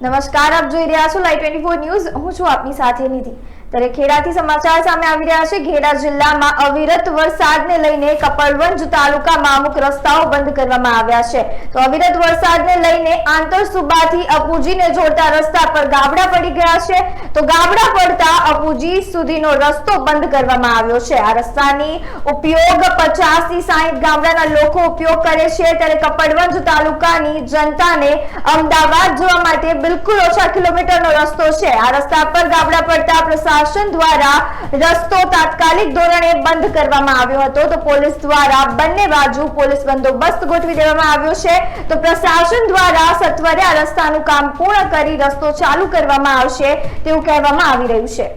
નમસ્કાર આપ જોઈ રહ્યા છો લાઈવ ટ્વેન્ટી ફોર ન્યૂઝ હું છું આપની સાથે નિધિ. ત્યારે ખેડાથી જોડતા રસ્તા પર ગાબડા પડી ગયા છે. તો ગાબડા પડતા અપુજી સુધીનો રસ્તો બંધ કરવામાં આવ્યો છે. આ રસ્તાની ઉપયોગ પચાસથી સાહીઠ ગામડાના લોકો ઉપયોગ કરે છે. ત્યારે કપડવંજ તાલુકાની જનતાને અમદાવાદ જવા માટે બિલકુલ ઓછા કિલોમીટરનો રસ્તો છે. આ રસ્તા પર ગાબડા પડતા પ્રશાસન દ્વારા રસ્તો તાત્કાલિક ધોરણે બંધ કરવામાં આવ્યો હતો. તો પોલીસ દ્વારા બંને બાજુ પોલીસ બંદોબસ્ત ગોઠવી દેવામાં આવ્યો છે. તો પ્રશાસન દ્વારા સત્વરે આ રસ્તાનું કામ પૂર્ણ કરી રસ્તો ચાલુ કરવામાં આવશે તેવું કહેવામાં આવી રહ્યું છે.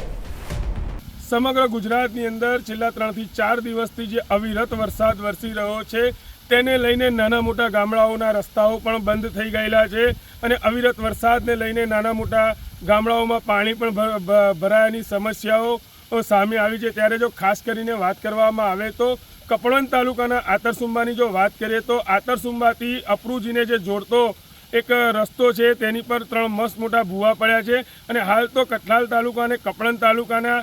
સમગ્ર ગુજરાતની અંદર છેલ્લા ત્રણથી ચાર દિવસથી જે અવિરત વરસાદ વરસી રહ્યો છે, તેને લઈને નાના મોટા ગામડાઓના રસ્તાઓ પણ બંધ થઈ ગયેલા છે અને અવિરત વરસાદને લઈને નાના મોટા ગામડાઓમાં પાણી પણ ભરાયાની સમસ્યાઓ સામે આવી છે. ત્યારે જો ખાસ કરીને વાત કરવામાં આવે તો કપડવંજ તાલુકાના આતરસુંબાની જો વાત કરીએ તો આતરસુંબાથી અપરુજીને જે જોડતો એક રસ્તો છે, તેની પર ત્રણ મસ્ત મોટા ભૂવા પડ્યા છે. અને હાલ તો કઠલાલ તાલુકા અને કપડન તાલુકાના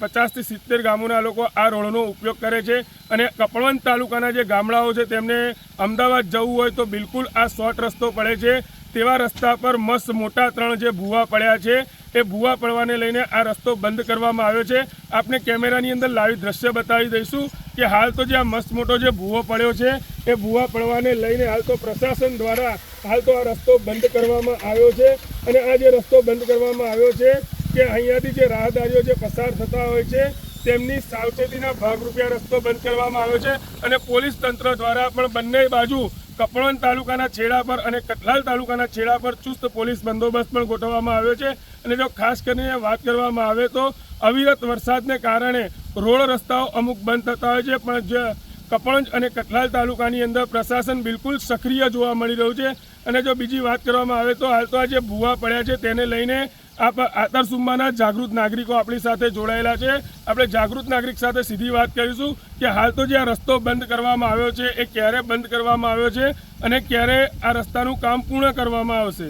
પચાસથી સિત્તેર ગામોના લોકો આ રોડનો ઉપયોગ કરે છે. અને કપડવંત તાલુકાના જે ગામડાઓ છે, તેમને અમદાવાદ જવું હોય તો બિલકુલ આ શોર્ટ રસ્તો પડે છે. તેવા રસ્તા પર મસ્ત મોટા ત્રણ જે ભૂવા પડ્યા છે, એ ભૂવા પડવાને લઈને આ રસ્તો બંધ કરવામાં આવ્યો છે. આપણે કેમેરાની અંદર લાવી દ્રશ્ય બતાવી દઈશું કે હાલ તો જે આ મસ્ત મોટો જે ભૂવો પડ્યો છે, એ ભૂવા પડવાને લઈને હાલ તો પ્રશાસન દ્વારા હાલ તો આ રસ્તો બંધ કરવામાં આવ્યો છે. અને આ જે રસ્તો બંધ કરવામાં આવ્યો છે કે અહીંયાથી જે રાહદારીઓ જે પસાર થતા હોય છે, તેમની સાવચેતીના ભાગરૂપે રસ્તો બંધ કરવામાં આવ્યો છે. અને પોલીસ તંત્ર દ્વારા પણ બંને બાજુ કપડવંજ તાલુકાના છેડા પર અને કઠલાલ તાલુકાના છેડા પર ચુસ્ત પોલીસ બંદોબસ્ત પણ ગોઠવવામાં આવ્યો છે. અને જો ખાસ કરીને વાત કરવામાં આવે તો અવિરત વરસાદને કારણે રોડ રસ્તાઓ અમુક બંધ થતા હોય છે, પણ જે કપડંજ અને કઠલાલ તાલુકાની અંદર પ્રશાસન બિલકુલ સક્રિય જોવા મળી રહ્યું છે. અને જો બીજી વાત કરવામાં આવે તો હાલ તો આ જે ભૂવા પડ્યા છે, તેને લઈને આપ આતરસુંબાના જાગૃત નાગરિકો આપણી સાથે જોડાયેલા છે. આપણે જાગૃત નાગરિક સાથે સીધી વાત કરીશું કે હાલ તો જે આ રસ્તો બંધ કરવામાં આવ્યો છે એ ક્યારે બંધ કરવામાં આવ્યો છે અને ક્યારે આ રસ્તાનું કામ પૂર્ણ કરવામાં આવશે?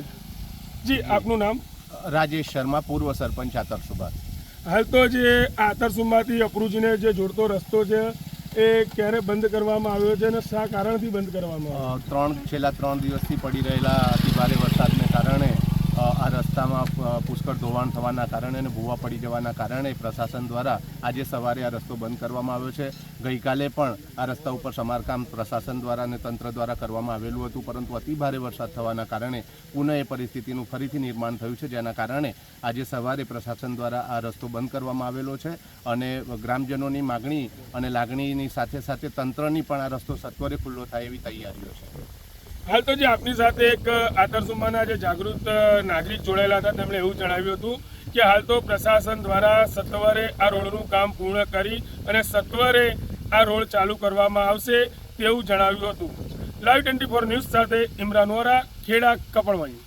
જી આપનું નામ? રાજેશ શર્મા પૂર્વ સરપંચ આતરસુબા હાલ તો જે આતરસુંબાથી અપરુજીને જે જોડતો રસ્તો છે એ ક્યારે બંધ કરવામાં આવ્યો છે અને શા કારણથી બંધ કરવામાં આવ્યો ત્રણ છેલ્લા ત્રણ દિવસથી પડી રહેલા અતિભારે વરસાદને કારણે રસ્તામાં પુષ્કળ ધોવાણ થવાના કારણે અને ભૂવા પડી જવાના કારણે પ્રશાસન દ્વારા આજે સવારે આ રસ્તો બંધ કરવામાં આવ્યો છે. ગઈકાલે પણ આ રસ્તા ઉપર સમારકામ પ્રશાસન દ્વારા અને તંત્ર દ્વારા કરવામાં આવેલું હતું, પરંતુ અતિભારે વરસાદ થવાના કારણે પુનઃ એ પરિસ્થિતિનું ફરીથી નિર્માણ થયું છે, જેના કારણે આજે સવારે પ્રશાસન દ્વારા આ રસ્તો બંધ કરવામાં આવેલો છે અને ગ્રામજનોની માગણી અને લાગણીની સાથે સાથે તંત્રની પણ આ રસ્તો સત્વરે ખુલ્લો થાય એવી તૈયારીઓ છે. હાલ તો જે આપની સાથે એક આતરસુંબાના જે જાગૃત નાગરિક જોડાયેલા હતા, તેમણે એવું જણાવ્યું હતું કે હાલ તો પ્રશાસન દ્વારા સત્વરે આ રોડનું કામ પૂર્ણ કરી અને સત્વરે આ રોડ ચાલુ કરવામાં આવશે તેવું જણાવ્યું હતું. લાઈવ ટ્વેન્ટી ફોર ન્યૂઝ સાથે ઇમરાન વોરા, ખેડા કપડવાઈ